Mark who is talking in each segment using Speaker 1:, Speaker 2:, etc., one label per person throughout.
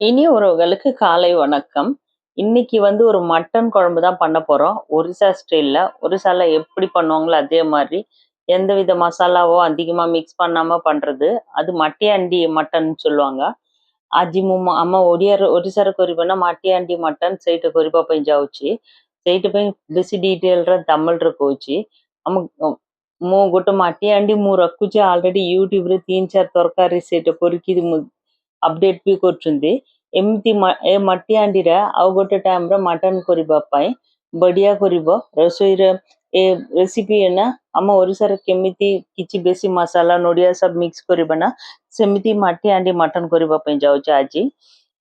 Speaker 1: இனிய உறவுகளுக்கு காலை வணக்கம். இன்னைக்கு வந்து ஒரு மட்டன் குழம்பு தான் பண்ண போறோம். ஒரிசா ஸ்டைல்ல. ஒரிசால எப்படி பண்ணுவாங்களோ அதே மாதிரி எந்தவித மசாலாவோ அதிகமா மிக்ஸ் பண்ணாம பண்றது. அது மட்டியாண்டி மட்டன் சொல்லுவாங்க. ଆଜି ମୁଁ ମ- ଆମ ଓଡ଼ିଆର ଓଡ଼ିଶାରେ କରିବ ନା ମାଟିହାଣ୍ଡି ମଟନ ସେଇଟା କରିବା ପାଇଁ ଯାଉଛି ସେଇଥିପାଇଁ ବେଶୀ ଡିଟେଲରେ ତାମିଲରେ କହୁଛି ଆମ ମୁଁ ଗୋଟେ ମାଟିହାଣ୍ଡି ମୁଁ ରଖୁଛି ଅଲରେଡି ୟୁଟ୍ୟୁବରେ ତିନି ଚାରି ତରକାରୀ ସେଇଟା କରିକି ମୁଁ ଅପଡେଟ୍ ବି କରୁଛନ୍ତି ଏମିତି ଏ ମାଟି ହାଣ୍ଡିରା ଆଉ ଗୋଟେ ଟାଇମ୍ର ମଟନ୍ କରିବା ପାଇଁ ବଢ଼ିଆ କରିବ ରୋଷେଇରେ ଏ ରେସିପି ନା ଆମ ଓଡ଼ିଶାରେ କେମିତି କିଛି ବେଶୀ ମସଲା ନଡ଼ିଆ ସବୁ ମିକ୍ସ କରିବା ନା ସେମିତି ମାଟି ହାଣ୍ଡି ମଟନ୍ କରିବା ପାଇଁ ଯାଉଛି ଆଜି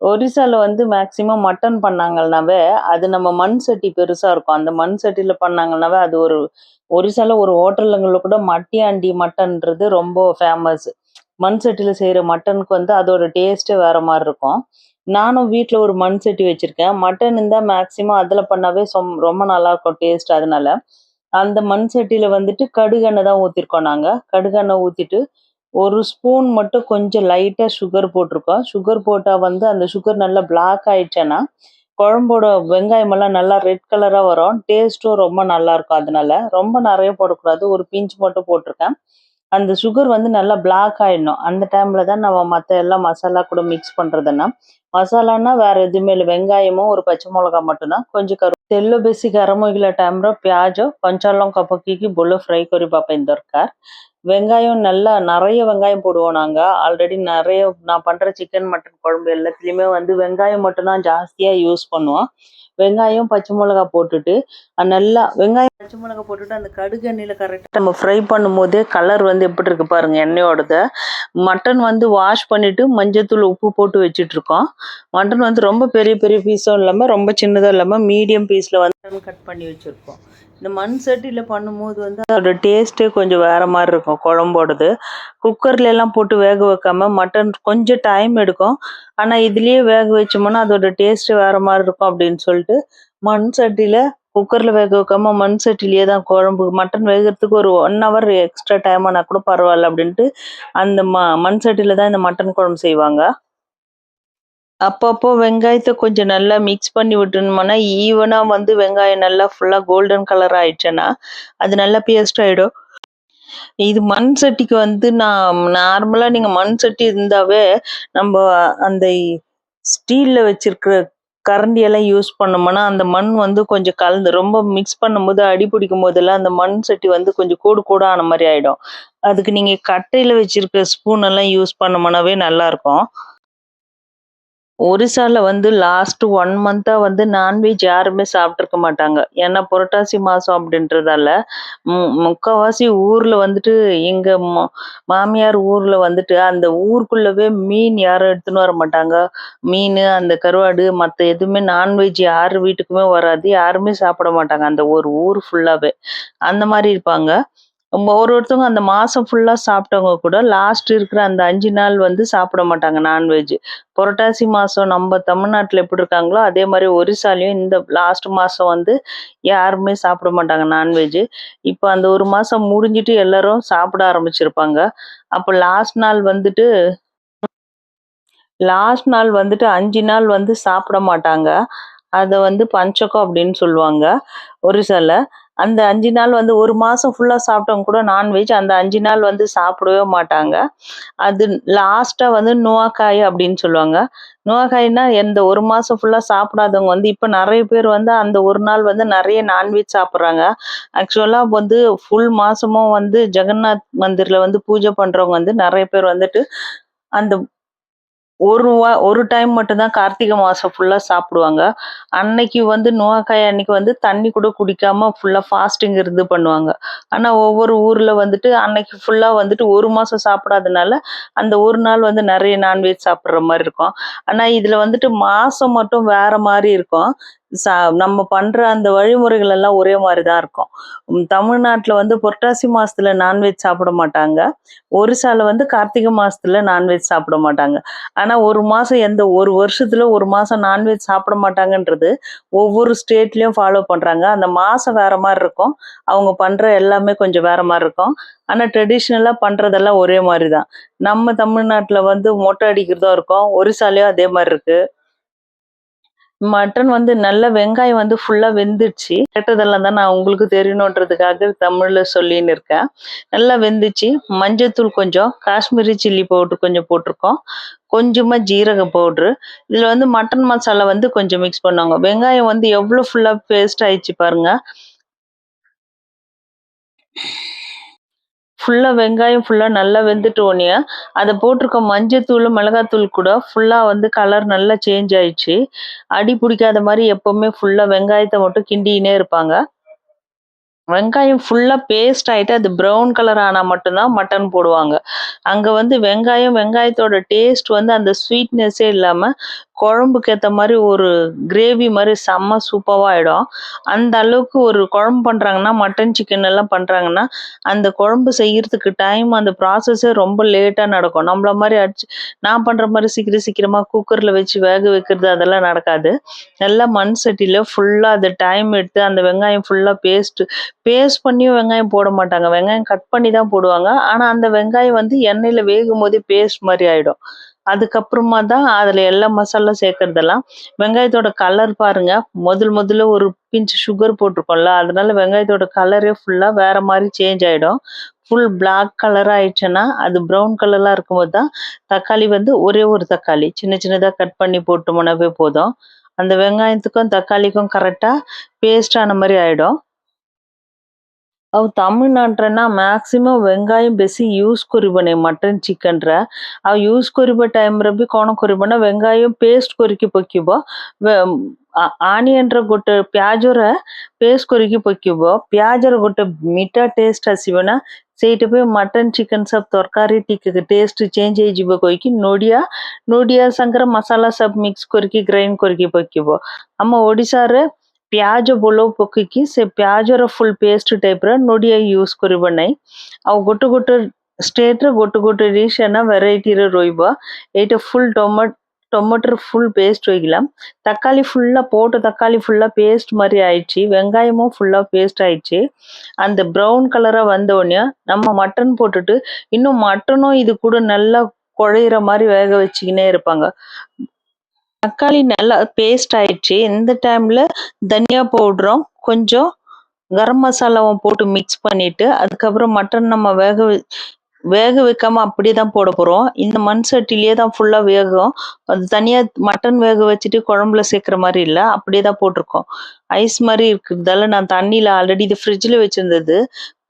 Speaker 1: ஒரிசால வந்து மேக்சிமம் மட்டன் பண்ணாங்கன்னாவே அது நம்ம மண் சட்டி பெருசா இருக்கும். அந்த மண் சட்டியில பண்ணாங்கன்னாவே அது ஒரு ஒரிசால ஒரு ஹோட்டலுங்களில் கூட மட்டியாண்டி மட்டன்றது மட்டன்ன்றது ரொம்ப ஃபேமஸ் மண் சட்டியில செய்யற மட்டனுக்கு வந்து அதோட டேஸ்ட் வேற மாதிரி இருக்கும். நானும் வீட்டில் ஒரு மண் சட்டி வச்சிருக்கேன். மட்டன் இருந்தால் மேக்சிமம் அதுல பண்ணாவே சொம்- ரொம்ப நல்லா இருக்கும் டேஸ்ட் அதனால. அந்த மண் சட்டியில வந்துட்டு கடுகெண்ணெய் தான் ஊத்திருக்கோம் நாங்க. கடுகெண்ணெய் ஊத்திட்டு ஒரு ஸ்பூன் மட்டும் கொஞ்சம் லைட்டா சுகர் போட்டிருக்கோம் சுகர் போட்டா வந்து அந்த சுகர் நல்லா பிளாக் ஆயிடுச்சுன்னா குழம்போட வெங்காயம் எல்லாம் நல்லா ரெட் கலரா வரும் டேஸ்ட்டும் ரொம்ப நல்லா இருக்கும் அதனால ரொம்ப நிறைய போடக்கூடாது ஒரு பிஞ்ச் மட்டும் போட்டிருக்கேன் அந்த சுகர் வந்து நல்லா பிளாக் ஆயிடணும் அந்த டைம்ல தான் நம்ம மற்ற எல்லா மசாலா கூட மிக்ஸ் பண்றதுன்னா மசாலான்னா வேற எதுவுமே இல்லை வெங்காயமும் ஒரு பச்சை மிளகாய் மட்டும்தான் கொஞ்சம் கரு ତେଲ ବେଶୀ ଗରମ ହେଇଗଲା ଟାଇମ୍ର ପିଆଜ କଞ୍ଚା ଲଙ୍କା ପକେଇକି ଭଲ ஃப்ரை କରିବା ପାଇଁ ଦରକାର வெங்காயம் நல்லா நிறைய வெங்காயம் போடுவோம் நாங்கள் ஆல்ரெடி நிறைய நான் பண்ணுற சிக்கன் மட்டன் குழம்பு எல்லாத்துலேயுமே வந்து வெங்காயம் மட்டும்தான் ஜாஸ்தியாக யூஸ் பண்ணுவோம். வெங்காயம் பச்சை மிளகா போட்டுட்டு நல்லா வெங்காயம் பச்சை மிளகா போட்டுட்டு அந்த கடுகு எண்ணெயில் கரெக்டாக நம்ம ஃப்ரை பண்ணும்போதே கலர் வந்து எப்படி இருக்கு பாருங்க எண்ணெயோடத. மட்டன் வந்து வாஷ் பண்ணிட்டு மஞ்சத்தூள் உப்பு போட்டு வச்சுட்டு இருக்கோம் மட்டன் வந்து ரொம்ப பெரிய பெரிய பீஸும் இல்லாமல் ரொம்ப சின்னதும் இல்லாமல் மீடியம் பீஸில் வந்து கட் பண்ணி வச்சுருக்கோம். இந்த மண் சட்டியில பண்ணும்போது வந்து அதோட டேஸ்ட்டே கொஞ்சம் வேற மாதிரி இருக்கும் குழம்போடது. குக்கர்ல எல்லாம் போட்டு வேக வைக்காம மட்டன் கொஞ்சம் டைம் எடுக்கும். ஆனா இதுலயே வேக வச்சோம்னா அதோட டேஸ்ட் வேற மாதிரி இருக்கும் அப்படின்னு சொல்லிட்டு மண் சட்டியில குக்கர்ல வேக வைக்காம மண் சட்டிலேயே தான் குழம்பு மட்டன் வேகிறதுக்கு ஒரு ஒன் ஹவர் எக்ஸ்ட்ரா டைம் ஆனா கூட பரவாயில்ல அப்படின்ட்டு அந்த ம மண் சட்டியில தான் இந்த மட்டன் குழம்பு செய்வாங்க. அப்பப்போ வெங்காயத்தை கொஞ்சம் நல்லா மிக்ஸ் பண்ணி விட்டுணுமானா ஈவனா வந்து வெங்காயம் நல்லா ஃபுல்லா கோல்டன் கலர் ஆயிடுச்சுன்னா அது நல்லா பேஸ்ட் ஆயிடும். இது மண் சட்டிக்கு வந்து நான் நார்மலா நீங்க மண் சட்டி இருந்தாவே நம்ம அந்த ஸ்டீலில் வச்சிருக்கிற கரண்டி எல்லாம் யூஸ் பண்ணோம்னா அந்த மண் வந்து கொஞ்சம் கலந்து ரொம்ப மிக்ஸ் பண்ணும்போது அடி பிடிக்கும் போதெல்லாம் அந்த மண் சட்டி வந்து கொஞ்சம் கூடு கூட ஆன மாதிரி ஆயிடும். அதுக்கு நீங்க கட்டையில வச்சிருக்க ஸ்பூன் எல்லாம் யூஸ் பண்ணோம்னாவே நல்லா ஒரிசாவில் ஒரிசால வந்து லாஸ்ட் ஒன் மந்தா வந்து நான்வெஜ் யாருமே சாப்பிட்ருக்க மாட்டாங்க. ஏன்னா புரட்டாசி மாசம் அப்படின்றதால மு- முக்காவாசி ஊர்ல வந்துட்டு எங்க மா- மாமியார் ஊர்ல வந்துட்டு அந்த ஊருக்குள்ளவே மீன் யாரும் எடுத்துன்னு வர மாட்டாங்க. மீன் அந்த கருவாடு மத்த எதுவுமே நான்வெஜ் யார் வீட்டுக்குமே வராது. யாருமே சாப்பிட மாட்டாங்க. அந்த ஒரு ஊர் ஃபுல்லாவே அந்த மாதிரி இருப்பாங்க. ஒரு ஒருத்தவங்க அந்த மாசம் ஃபுல்லா சாப்பிட்டவங்க கூட லாஸ்ட் இருக்கிற அந்த அஞ்சு நாள் வந்து சாப்பிட மாட்டாங்க நான்வெஜ் புரட்டாசி மாசம் நம்ம தமிழ்நாட்டுல எப்படி இருக்காங்களோ அதே மாதிரி ஒரிசாலையும் இந்த லாஸ்ட் மாசம் வந்து யாருமே சாப்பிட மாட்டாங்க நான்வெஜ் இப்போ அந்த ஒரு மாசம் முடிஞ்சிட்டு எல்லாரும் சாப்பிட ஆரம்பிச்சிருப்பாங்க. அப்போ லாஸ்ட் நாள் வந்துட்டு லாஸ்ட் நாள் வந்துட்டு அஞ்சு நாள் வந்து சாப்பிட மாட்டாங்க. அதை வந்து பஞ்சகம் அப்படின்னு சொல்லுவாங்க. ஒரிசால அந்த அஞ்சு நாள் வந்து ஒரு மாசம் ஃபுல்லா சாப்பிட்டவங்க கூட நான்வெஜ் அந்த அஞ்சு நாள் வந்து சாப்பிடவே மாட்டாங்க. அது லாஸ்ட்டாக வந்து நுவாக்காய் அப்படின்னு சொல்லுவாங்க. நுவாக்காய்னா எந்த ஒரு மாசம் ஃபுல்லா சாப்பிடாதவங்க வந்து இப்போ நிறைய பேர் வந்து அந்த ஒரு நாள் வந்து நிறைய நான்வெஜ் சாப்பிடுறாங்க. ஆக்சுவலா வந்து ஃபுல் மாசமும் வந்து ஜெகநாத் மந்திர்ல வந்து பூஜை பண்றவங்க வந்து நிறைய பேர் வந்துட்டு அந்த ஒரு வா ஒரு டைம் மட்டும்தான் கார்த்திகை மாதம் ஃபுல்லாக சாப்பிடுவாங்க. அன்னைக்கு வந்து நோக்காய் அன்னைக்கு வந்து தண்ணி கூட குடிக்காம ஃபுல்லாக ஃபாஸ்டிங் இருந்து பண்ணுவாங்க. ஆனால் ஒவ்வொரு ஊரில் வந்துட்டு அன்னைக்கு ஃபுல்லாக வந்துட்டு ஒரு மாதம் சாப்பிடாதனால அந்த ஒரு நாள் வந்து நிறைய நான்வெஜ் சாப்பிட்ற மாதிரி இருக்கும். ஆனால் இதில் வந்துட்டு மாதம் மட்டும் வேற மாதிரி இருக்கும். நம்ம பண்ற அந்த வழிமுறைகள் எல்லாம் ஒரே மாதிரி தான் இருக்கும் தமிழ்நாட்டில் வந்து புரட்டாசி மாசத்துல நான்வெஜ் சாப்பிட மாட்டாங்க. ஒரிசால வந்து கார்த்திகை மாசத்துல நான்வெஜ் சாப்பிட மாட்டாங்க. ஆனா ஒரு மாசம் எந்த ஒரு வருஷத்துல ஒரு மாசம் நான்வெஜ் சாப்பிட மாட்டாங்கன்றது ஒவ்வொரு ஸ்டேட்லயும் ஃபாலோ பண்றாங்க. அந்த மாசம் வேற மாதிரி இருக்கும். அவங்க பண்ற எல்லாமே கொஞ்சம் வேற மாதிரி இருக்கும். ஆனா ட்ரெடிஷ்னலா பண்றதெல்லாம் ஒரே மாதிரி தான் நம்ம தமிழ்நாட்டில் வந்து மொட்டை அடிக்கிறதும் இருக்கும். ஒரிசாலையும் அதே மாதிரி இருக்கு. மட்டன் வந்து நல்ல வெங்காயம் வந்து ஃபுல்லா வெந்துடுச்சு. கேட்டதெல்லாம் தான் நான் உங்களுக்கு தெரியணுன்றதுக்காக தமிழ்ல சொல்லின்னு இருக்கேன். நல்லா வெந்துச்சு. மஞ்சத்தூள் கொஞ்சம் காஷ்மீரி சில்லி பவுடர் கொஞ்சம் போட்டிருக்கோம். கொஞ்சமா ஜீரக பவுட்ரு. இதுல வந்து மட்டன் மசாலா வந்து கொஞ்சம் மிக்ஸ் பண்ணுவாங்க. வெங்காயம் வந்து எவ்வளவு ஃபுல்லா பேஸ்ட் ஆயிடுச்சு பாருங்க. ஃபுல்லாக வெங்காயம் ஃபுல்லாக நல்லா வெந்துட்டு உடனே அதை போட்டிருக்க மஞ்சத்தூள் மிளகாத்தூள் கூட ஃபுல்லாக வந்து கலர் நல்லா சேஞ்ச் ஆயிடுச்சு. அடி பிடிக்காத மாதிரி எப்போவுமே ஃபுல்லாக வெங்காயத்தை மட்டும் கிண்டினே இருப்பாங்க. வெங்காயம் ஃபுல்லாக பேஸ்ட் ஆயிட்டு அது ப்ரௌன் கலர் ஆனால் மட்டும்தான் மட்டன் போடுவாங்க. அங்கே வந்து வெங்காயம் வெங்காயத்தோட டேஸ்ட் வந்து அந்த ஸ்வீட்னஸ்ஸே இல்லாமல் குழம்புக்கு ஏத்த மாதிரி ஒரு கிரேவி மாதிரி செம்ம சூப்பராக ஆயிடும். அந்த அளவுக்கு ஒரு குழம்பு பண்றாங்கன்னா மட்டன் சிக்கன் எல்லாம் பண்றாங்கன்னா அந்த குழம்பு செய்யறதுக்கு டைம் அந்த ப்ராசஸே ரொம்ப லேட்டாக நடக்கும். நம்மள மாதிரி அடிச்சு நான் பண்ற மாதிரி சீக்கிரம் சீக்கிரமா குக்கர்ல வச்சு வேக வைக்கிறது அதெல்லாம் நடக்காது. நல்லா மண் சட்டியில ஃபுல்லாக அது டைம் எடுத்து அந்த வெங்காயம் ஃபுல்லாக பேஸ்ட் பேஸ்ட் பண்ணியும் வெங்காயம் போட மாட்டாங்க. வெங்காயம் கட் பண்ணி தான் போடுவாங்க. ஆனால் அந்த வெங்காயம் வந்து எண்ணெயில் வேகும் போதே பேஸ்ட் மாதிரி ஆகிடும் அதுக்கப்புறமா தான் அதுல எல்லா மசாலா சேர்க்கறதெல்லாம். வெங்காயத்தோட கலர் பாருங்க. முதல் முதல்ல ஒரு பிஞ்ச் சுகர் போட்டிருக்கோம்ல அதனால வெங்காயத்தோட கலரே ஃபுல்லா வேற மாதிரி சேஞ்ச் ஆயிடும். ஃபுல் பிளாக் கலர் ஆயிடுச்சுன்னா அது ப்ரௌன் கலர்லாம் இருக்கும்போது தான் தக்காளி வந்து ஒரே ஒரு தக்காளி. சின்ன சின்னதாக கட் பண்ணி போட்டோம்னாவே போதும். அந்த வெங்காயத்துக்கும் தக்காளிக்கும் கரெக்டாக பேஸ்ட் ஆன மாதிரி ஆயிடும். ಅವು ತಮಿಳ್ನಾಡ್ರನ್ನ ಮ್ಯಾಕ್ಸಿಮಮ್ ವೆಂಗಾಯ ಬೆಸಿ ಯೂಸ್ ಕೊರಿಬನೆ ಮಟನ್ ಚಿಕನ್ರ ಅವು ಯೂಸ್ ಕೊರಿಬ ಟೈಮ್ರ ಬಿ ಕೋಣ ಕೊರಿಬನ ವೆಂಗಾಯ ಪೇಸ್ಟ್ ಕೊರಿಕಿ ಪಕ್ಕಿಬ ಆನಿಯನ್ರ ಗೊಟ್ಟ ಪ್ಯಾಜರ ಪೇಸ್ಟ್ ಕೊರಿಕಿ ಪಕ್ಕಿಬ ಪ್ಯಾಜರ ಗೊಟ್ಟ ಮಿಠಾ ಟೇಸ್ಟ್ ಹಸಿವನ ସେଇଟା ପାଇଁ ମଟନ୍ ଚିକେନ୍ ସବ୍ ତରକାରୀ ଟିକେ ଟେଷ୍ଟ ଚେଞ୍ଜ ହେଇଯିବ କହିକି ନଡ଼ିଆ ନଡ଼ିଆ ସାଙ୍ଗରେ ମସଲା ସବ୍ ମିକ୍ସ କରିକି ଗ୍ରାଇଣ୍ଡ କରିକି ପକାଇବ ଆମ ଓଡ଼ିଶାରେ ପିଆଜ ବୋଲ ପକେଇକି ସେ ପିଆଜର ଫୁଲ୍ ପେଷ୍ଟ ଟାଇପ୍ର ନଡ଼ିଆ ୟୁଜ୍ କରିବ ନାହିଁ ଆଉ ଗୋଟେ ଗୋଟେ ଷ୍ଟେଟ୍ରେ ଗୋଟେ ଗୋଟେ ଡିଶ୍ ନା ଭେରାଇଟିରେ ରହିବ ଏଇଟା ஃபுல் டொமட் டொமேட்டோ ஃபுல் பேஸ்ட் வைக்கலாம் தக்காளி ஃபுல்லாக போட்டு தக்காளி ஃபுல்லாக பேஸ்ட் மாதிரி ஆயிடுச்சு வெங்காயமும் ஃபுல்லாக பேஸ்ட் ஆயிடுச்சு அந்த ப்ரௌன் கலராக வந்த உடனே நம்ம மட்டன் போட்டுட்டு இன்னும் மட்டனும் இது கூட நல்லா குழையிற மாதிரி வேக வச்சுக்கினே இருப்பாங்க தக்காளி நல்லா பேஸ்ட் ஆயிடுச்சு. இந்த டைம்ல தனியா பவுடரும் கொஞ்சம் கரம் மசாலாவும் போட்டு மிக்ஸ் பண்ணிட்டு அதுக்கப்புறம் மட்டன் நம்ம வேக வேக வைக்காம அப்படியே தான் போட போறோம். இந்த மண் சட்டிலேயே தான் ஃபுல்லாக வேகும். அது தனியாக மட்டன் வேக வச்சுட்டு குழம்புல சேர்க்குற மாதிரி இல்லை. அப்படியே தான் போட்டிருக்கோம். ஐஸ் மாதிரி இருக்கிறதால நான் தண்ணியில் ஆல்ரெடி இது ஃப்ரிட்ஜில் வச்சுருந்தது.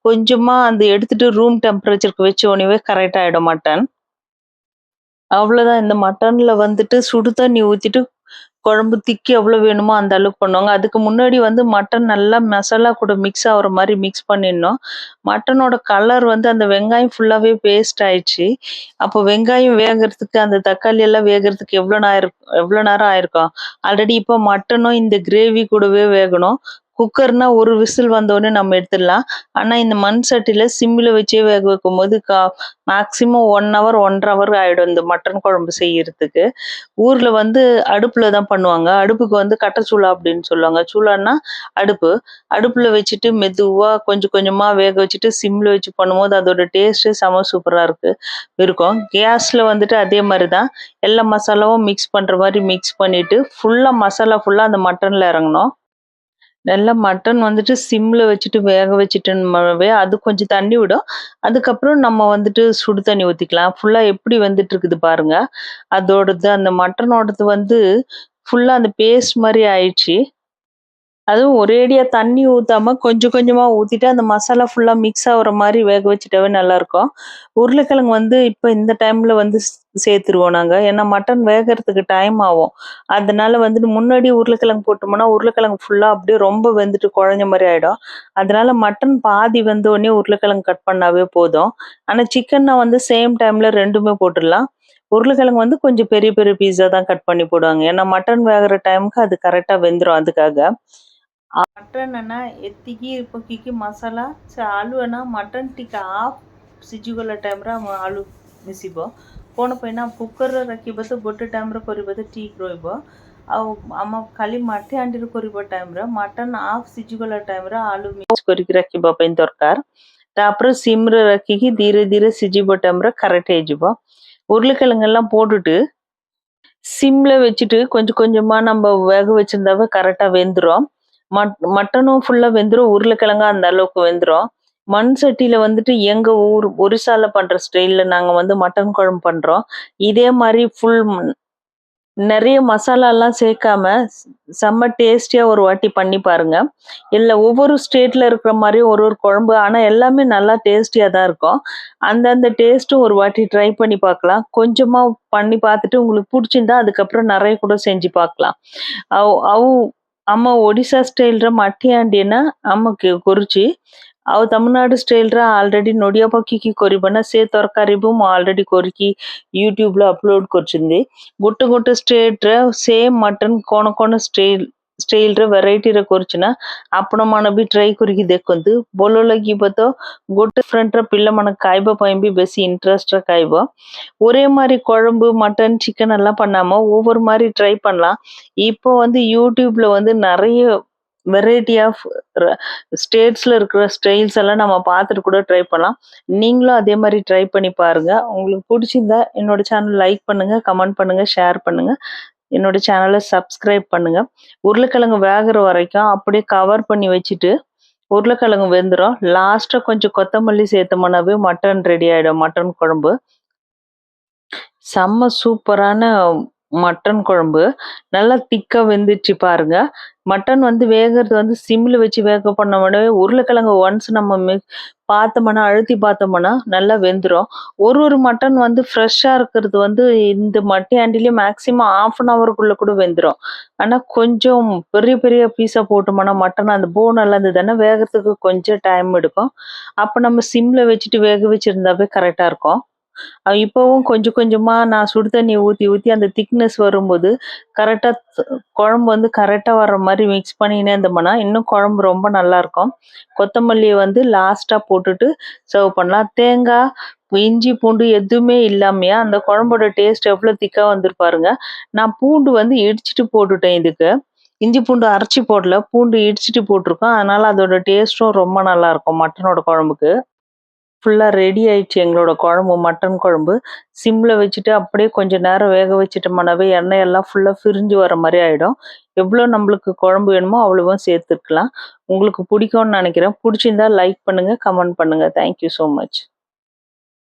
Speaker 1: கொஞ்சமாக அந்த எடுத்துட்டு ரூம் டெம்பரேச்சருக்கு வச்ச உடனே கரெக்ட் ஆகிடும் மட்டன் அவ்வளவுதான். இந்த மட்டன்ல வந்துட்டு சுடு தண்ணி ஊத்திட்டு குழம்பு திக்கி எவ்வளவு வேணுமோ அந்த அளவுக்கு பண்ணுவாங்க. அதுக்கு முன்னாடி வந்து மட்டன் நல்லா மசாலா கூட மிக்ஸ் ஆகுற மாதிரி மிக்ஸ் பண்ணிடணும் மட்டனோட கலர் வந்து அந்த வெங்காயம் ஃபுல்லாவே பேஸ்ட் ஆயிடுச்சு. அப்போ வெங்காயம் வேகறதுக்கு அந்த தக்காளி எல்லாம் வேகறதுக்கு எவ்வளோ நேரம் எவ்வளோ நேரம் ஆயிருக்கும்? ஆல்ரெடி இப்போ மட்டனும் இந்த கிரேவி கூடவே வேகணும். குக்கர்னா ஒரு விசில் வந்தோடனே நம்ம எடுத்துடலாம். ஆனா இந்த மண் சட்டியில சிம்மில் வச்சே வேக வைக்கும் போது கா மேக்சிமம் ஒன் ஹவர் ஒன்றரை ஹவர் ஆயிடும் இந்த மட்டன் குழம்பு செய்யறதுக்கு. ஊர்ல வந்து அடுப்புல தான் பண்ணுவாங்க. அடுப்புக்கு வந்து கட்டச்சூளா அப்படின்னு சொல்லுவாங்க. சூளான்னா அடுப்பு. அடுப்புல வச்சுட்டு மெதுவாக கொஞ்சம் கொஞ்சமா வேக வச்சுட்டு சிம்மில் வச்சு பண்ணும்போது அதோட டேஸ்ட்டு செம சூப்பராக இருக்கு இருக்கும். கேஸ்ல வந்துட்டு அதே மாதிரி தான் எல்லா மசாலாவும் மிக்ஸ் பண்ற மாதிரி மிக்ஸ் பண்ணிட்டு ஃபுல்லா மசாலா ஃபுல்லாக அந்த மட்டன்ல இறங்கணும். நல்லா மட்டன் வந்துட்டு சிம்ல வச்சுட்டு வேக வச்சுட்டோம்னாவே அது கொஞ்சம் தண்ணி விடும். அதுக்கப்புறம் நம்ம வந்துட்டு சுடு தண்ணி ஊற்றிக்கலாம் ஃபுல்லாக எப்படி வந்துட்டு இருக்குது பாருங்க. அதோடது அந்த மட்டனோடது வந்து ஃபுல்லாக அந்த பேஸ்ட் மாதிரி ஆயிடுச்சு. அதுவும் ஒரேடியா தண்ணி ஊத்தாம கொஞ்சம் கொஞ்சமா ஊத்திட்டு அந்த மசாலா ஃபுல்லா மிக்ஸ் ஆகுற மாதிரி வேக வச்சுட்டாவே நல்லா இருக்கும் உருளைக்கிழங்கு வந்து இப்ப இந்த டைம்ல வந்து சேர்த்துருவோம் நாங்க. ஏன்னா மட்டன் வேகறதுக்கு டைம் ஆகும். அதனால வந்துட்டு முன்னாடி உருளைக்கிழங்கு போட்டோம்னா உருளைக்கிழங்கு ஃபுல்லா அப்படியே ரொம்ப வெந்துட்டு குழஞ்ச மாதிரி ஆயிடும். அதனால மட்டன் பாதி வெந்த உடனே உருளைக்கிழங்கு கட் பண்ணாவே போதும். ஆனா சிக்கன்னா வந்து சேம் டைம்ல ரெண்டுமே போட்டுடலாம். உருளைக்கிழங்கு வந்து கொஞ்சம் பெரிய பெரிய பீஸா தான் கட் பண்ணி போடுவாங்க. ஏன்னா மட்டன் வேகிற டைமுக்கு அது கரெக்டாக வெந்துடும் அதுக்காக. ಮಟನ್ ಅನ್ನ ಎತ್ತಿಗೆ ಪಕ್ಕಿಗೆ ಮಸಾಲ ସେ ଆଳୁ ಅನ್ನ ମଟନ୍ ଟିକେ ହାଫ୍ ସିଝିଗଲା ଟାଇମ୍ରେ ଆମ ଆଳୁ ମିଶିବ କ'ଣ ପାଇଁ ନା କୁକର୍ରେ ରଖିବ ତ ଗୋଟେ ଟାଇମ୍ରେ କରିବ ତ ଠିକ୍ ରହିବ ଆଉ ଆମ ଖାଲି ମାଟି ହାଣ୍ଡିରେ କରିବା ଟାଇମ୍ରେ ମଟନ୍ ହାଫ୍ ସିଝିଗଲା ଟାଇମ୍ରେ ଆଳୁ ମିକ୍ସ କରିକି ରଖିବା ପାଇଁ ଦରକାର ତାପରେ ସିମ୍ରେ ରଖିକି ଧୀରେ ଧୀରେ ସିଝିବ ଟାଇମ୍ରେ கரெக்ட் ହେଇଯିବ உருளைக்கிழங்கெல்லாம் போட்டுட்டு சிம்ல வச்சுட்டு கொஞ்சம் கொஞ்சமா நம்ம வேக வச்சிருந்தாவே கரெக்டா வெந்துடும் மட் மட் மட்டனும் ஃபுல்லாக வெந்துடும் உருளைக்கிழங்கா அந்த அளவுக்கு வெந்துடும் மண் சட்டியில வந்துட்டு எங்க ஊர் ஒரிசால பண்ற ஸ்டைல்ல நாங்க வந்து மட்டன் குழம்பு பண்றோம். இதே மாதிரி ஃபுல் நிறைய மசாலாலாம் சேர்க்காம செம்ம டேஸ்டியா ஒரு வாட்டி பண்ணி பாருங்க. இல்லை ஒவ்வொரு ஸ்டேட்ல இருக்கிற மாதிரி ஒரு ஒரு குழம்பு. ஆனா எல்லாமே நல்லா டேஸ்டியா தான் இருக்கும். அந்தந்த டேஸ்ட்டும் ஒரு வாட்டி ட்ரை பண்ணி பார்க்கலாம். கொஞ்சமா பண்ணி பார்த்துட்டு உங்களுக்கு பிடிச்சிருந்தா அதுக்கப்புறம் நிறைய கூட செஞ்சு பார்க்கலாம். அவ் அவ் ಅಮ್ಮ ಒಡಿಶಾ ಸ್ಟೈಲ್ರ ಮಟ್ಟಿ ಹಾಂಡಿನ ಅಮ್ಮ ಕೊರುಚಿ ଆଉ ତାମିଲନାଡୁ ଷ୍ଟାଇଲର ଅଲରେଡି ନଡ଼ିଆ ପକେଇକି କରିବ ନା ସେ ତରକାରୀ ବି ମୁଁ ଅଲରେଡି କରିକି ୟୁଟ୍ୟୁବରେ ଅପଲୋଡ଼ କରିଛନ୍ତି ଗୋଟେ ଗୋଟେ ଷ୍ଟେଟର ସେମ୍ ମଟନ୍ କ'ଣ କ'ଣ ଷ୍ଟାଇଲ ರ ವೆರೈಟಿ ರ ಕೊರ್ಚಿನ ಅಪ್ಪಣ ಮನ ಬಿ ಟ್ರೈ ಕುರಿಗಿ ದೆಕ್ಕೊಂದು ಬೋಲೋಲಗಿ ಬತ್ತೋ ಗೊಟ್ಟು ಫ್ರಂಟ್ ರ ಪಿಲ್ಲ ಮನ ಕಾಯ್ಬ பையன் பெசி இன்ட்ரெஸ்டா காய்போம் ஒரே மாதிரி குழம்பு மட்டன் சிக்கன் எல்லாம் பண்ணாம ஒவ்வொரு மாதிரி ட்ரை பண்ணலாம் இப்போ வந்து யூடியூப்ல வந்து நிறைய வெரைட்டி ஆஃப் ஸ்டேட்ஸ்ல இருக்கிற ஸ்டைல்ஸ் எல்லாம் நம்ம பார்த்துட்டு கூட ட்ரை பண்ணலாம் நீங்களும் அதே மாதிரி ட்ரை பண்ணி பாருங்க உங்களுக்கு பிடிச்சிருந்தா என்னோட சேனல் லைக் பண்ணுங்க கமெண்ட் பண்ணுங்க ஷேர் பண்ணுங்க என்னோட சேனலை சப்ஸ்கிரைப் பண்ணுங்க. உருளைக்கிழங்கு வேகிற வரைக்கும் அப்படியே கவர் பண்ணி வச்சுட்டு உருளைக்கிழங்கு வெந்துடும் லாஸ்ட்டாக கொஞ்சம் கொத்தமல்லி சேர்த்தோம்னாவே மட்டன் ரெடி ஆயிடும். மட்டன் குழம்பு. செம்ம சூப்பரான மட்டன் குழம்பு. நல்லா திக்காக வெந்துச்சு பாருங்க. மட்டன் வந்து வேகிறது வந்து சிம்மில் வச்சு வேக பண்ணோம்னா உருளைக்கிழங்கு ஒன்ஸ் நம்ம மி- பார்த்தோம்னா அழுத்தி பார்த்தோம்னா நல்லா வெந்துடும் ஒரு ஒரு மட்டன் வந்து ஃப்ரெஷ்ஷாக இருக்கிறது வந்து இந்த மட்டி ஆண்டிலே மேக்ஸிமம் ஆஃப் அன் ஹவருக்குள்ள கூட வெந்துடும் ஆனால் கொஞ்சம் பெரிய பெரிய பீஸாக போட்டோம்னா மட்டன் அந்த போன் எல்லாம் இருந்ததுன்னா வேகிறதுக்கு கொஞ்சம் டைம் எடுக்கும். அப்போ நம்ம சிம்ல வச்சுட்டு வேக வச்சுருந்தாவே கரெக்டாக இருக்கும். இப்போவும் கொஞ்சம் கொஞ்சமா நான் சுடு தண்ணியை ஊற்றி ஊற்றி அந்த திக்னஸ் வரும்போது கரெக்டா குழம்பு வந்து கரெக்டா வர்ற மாதிரி மிக்ஸ் பண்ணினே இருந்தோம்னா இன்னும் குழம்பு ரொம்ப நல்லா இருக்கும். கொத்தமல்லியை வந்து லாஸ்ட்டாக போட்டுட்டு சர்வ் பண்ணலாம். தேங்காய் இஞ்சி பூண்டு எதுவுமே இல்லாமையா அந்த குழம்போட டேஸ்ட் எவ்வளவு திக்கா வந்துருப்பாருங்க நான் பூண்டு வந்து இடிச்சிட்டு போட்டுட்டேன் இதுக்கு. இஞ்சி பூண்டு அரைச்சி போடல. பூண்டு இடிச்சிட்டு போட்டிருக்கோம். அதனால அதோட டேஸ்ட்டும் ரொம்ப நல்லா இருக்கும் மட்டனோட குழம்புக்கு. ஃபுல்லாக ரெடி ஆயிடுச்சு எங்களோட குழம்பு மட்டன் குழம்பு. சிம்மில் வச்சுட்டு அப்படியே கொஞ்சம் நேரம் வேக வச்சுட்டோம்னாவே எண்ணெய் எல்லாம் ஃபுல்லாக பிரிஞ்சு வர மாதிரி ஆயிடும். எவ்வளோ நம்மளுக்கு குழம்பு வேணுமோ அவ்வளவும் சேர்த்துக்கலாம். உங்களுக்கு பிடிக்கும்னு நினைக்கிறேன். பிடிச்சிருந்தா லைக் பண்ணுங்க கமெண்ட் பண்ணுங்க. Thank you so much